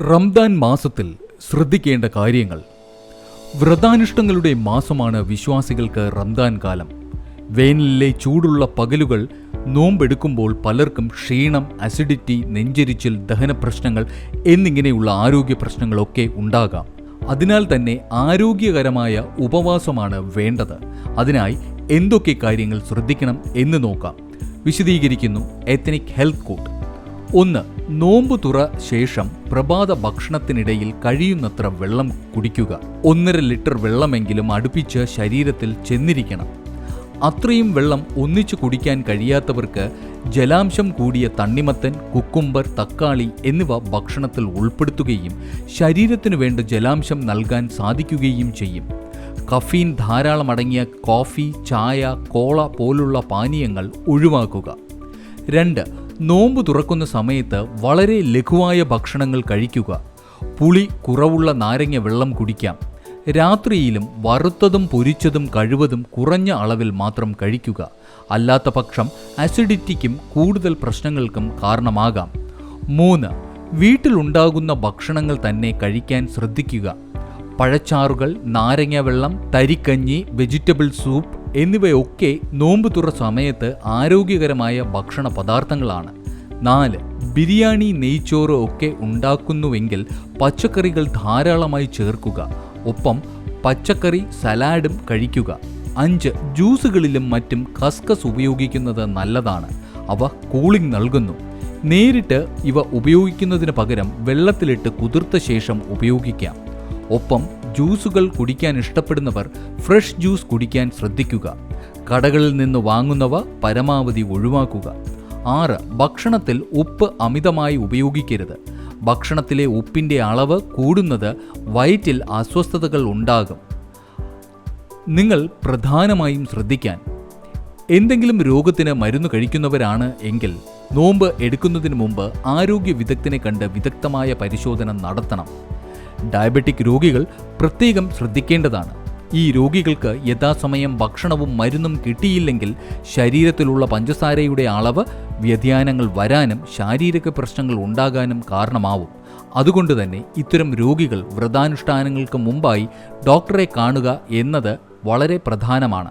റംദാൻ മാസത്തിൽ ശ്രദ്ധിക്കേണ്ട കാര്യങ്ങൾ. വ്രതാനുഷ്ഠങ്ങളുടെ മാസമാണ് വിശ്വാസികൾക്ക് റംദാൻ കാലം. വേനലിലെ ചൂടുള്ള പകലുകൾ നോമ്പെടുക്കുമ്പോൾ പലർക്കും ക്ഷീണം അസിഡിറ്റി നെഞ്ചരിച്ചിൽ ദഹന പ്രശ്നങ്ങൾ എന്നിങ്ങനെയുള്ള ആരോഗ്യ പ്രശ്നങ്ങളൊക്കെ ഉണ്ടാകാം. അതിനാൽ തന്നെ ആരോഗ്യകരമായ ഉപവാസമാണ് വേണ്ടത്. അതിനായി എന്തൊക്കെ കാര്യങ്ങൾ ശ്രദ്ധിക്കണം എന്ന് നോക്കാം. വിശദീകരിക്കുന്നു എത്തനിക് ഹെൽത്ത് കോട്ട് ഒന്ന് നോമ്പ് തുറ ശേഷം പ്രഭാത ഭക്ഷണത്തിനിടയിൽ കഴിയുന്നത്ര വെള്ളം കുടിക്കുക. ഒന്നര ലിറ്റർ വെള്ളമെങ്കിലും അടുപ്പിച്ച് ശരീരത്തിൽ ചെന്നിരിക്കണം. അത്രയും വെള്ളം ഒന്നിച്ചു കുടിക്കാൻ കഴിയാത്തവർക്ക് ജലാംശം കൂടിയ തണ്ണിമത്തൻ കുക്കുംബർ തക്കാളി എന്നിവ ഭക്ഷണത്തിൽ ഉൾപ്പെടുത്തുകയും ശരീരത്തിനു വേണ്ട ജലാംശം നൽകാൻ സാധിക്കുകയും ചെയ്യും. കഫീൻ ധാരാളം അടങ്ങിയ കോഫി ചായ കോള പോലുള്ള പാനീയങ്ങൾ ഒഴിവാക്കുക. രണ്ട് നോമ്പ് തുറക്കുന്ന സമയത്ത് വളരെ ലഘുവായ ഭക്ഷണങ്ങൾ കഴിക്കുക. പുളി കുറവുള്ള നാരങ്ങ വെള്ളം കുടിക്കാം. രാത്രിയിലും വറുത്തതും പൊരിച്ചതും കഴിവതും കുറഞ്ഞ അളവിൽ മാത്രം കഴിക്കുക. അല്ലാത്ത പക്ഷം അസിഡിറ്റിക്കും കൂടുതൽ പ്രശ്നങ്ങൾക്കും കാരണമാകാം. മൂന്ന് വീട്ടിലുണ്ടാകുന്ന ഭക്ഷണങ്ങൾ തന്നെ കഴിക്കാൻ ശ്രദ്ധിക്കുക. പഴച്ചാറുകൾ നാരങ്ങ വെള്ളം തരിക്കഞ്ഞി വെജിറ്റബിൾ സൂപ്പ് എന്നിവയൊക്കെ നോമ്പ് തുറ സമയത്ത് ആരോഗ്യകരമായ ഭക്ഷണ പദാർത്ഥങ്ങളാണ് നാല് ബിരിയാണി നെയ്ച്ചോറ് ഒക്കെ ഉണ്ടാക്കുന്നുവെങ്കിൽ പച്ചക്കറികൾ ധാരാളമായി ചേർക്കുക. ഒപ്പം പച്ചക്കറി സലാഡും കഴിക്കുക. അഞ്ച് ജ്യൂസുകളിലും മറ്റും കസ്കസ് ഉപയോഗിക്കുന്നത് നല്ലതാണ്. അവ കൂളിംഗ് നൽകുന്നു. നേരിട്ട് ഇവ ഉപയോഗിക്കുന്നതിന് പകരം വെള്ളത്തിലിട്ട് കുതിർത്ത ശേഷം ഉപയോഗിക്കാം. ഒപ്പം ജ്യൂസുകൾ കുടിക്കാൻ ഇഷ്ടപ്പെടുന്നവർ ഫ്രഷ് ജ്യൂസ് കുടിക്കാൻ ശ്രദ്ധിക്കുക. കടകളിൽ നിന്ന് വാങ്ങുന്നവ പരമാവധി ഒഴിവാക്കുക. ആറ് ഭക്ഷണത്തിൽ ഉപ്പ് അമിതമായി ഉപയോഗിക്കരുത്. ഭക്ഷണത്തിലെ ഉപ്പിന്റെ അളവ് കൂടുന്നത് വയറ്റിൽ അസ്വസ്ഥതകൾ ഉണ്ടാകും. നിങ്ങൾ പ്രധാനമായും ശ്രദ്ധിക്കാൻ. എന്തെങ്കിലും രോഗത്തിന് മരുന്ന് കഴിക്കുന്നവരാണ് എങ്കിൽ നോമ്പ് എടുക്കുന്നതിന് മുമ്പ് ആരോഗ്യ വിദഗ്ധനെ കണ്ട് വിദഗ്ധമായ പരിശോധന നടത്തണം. ഡയബറ്റിക് രോഗികൾ പ്രത്യേകം ശ്രദ്ധിക്കേണ്ടതാണ്. ഈ രോഗികൾക്ക് യഥാസമയം ഭക്ഷണവും മരുന്നും കിട്ടിയില്ലെങ്കിൽ ശരീരത്തിലുള്ള പഞ്ചസാരയുടെ അളവ് വ്യതിയാനങ്ങൾ വരാനും ശാരീരിക പ്രശ്നങ്ങൾ ഉണ്ടാകാനും കാരണമാവും. അതുകൊണ്ട് തന്നെ ഇത്തരം രോഗികൾ വ്രതാനുഷ്ഠാനങ്ങൾക്ക് മുമ്പായി ഡോക്ടറെ കാണുക എന്നത് വളരെ പ്രധാനമാണ്.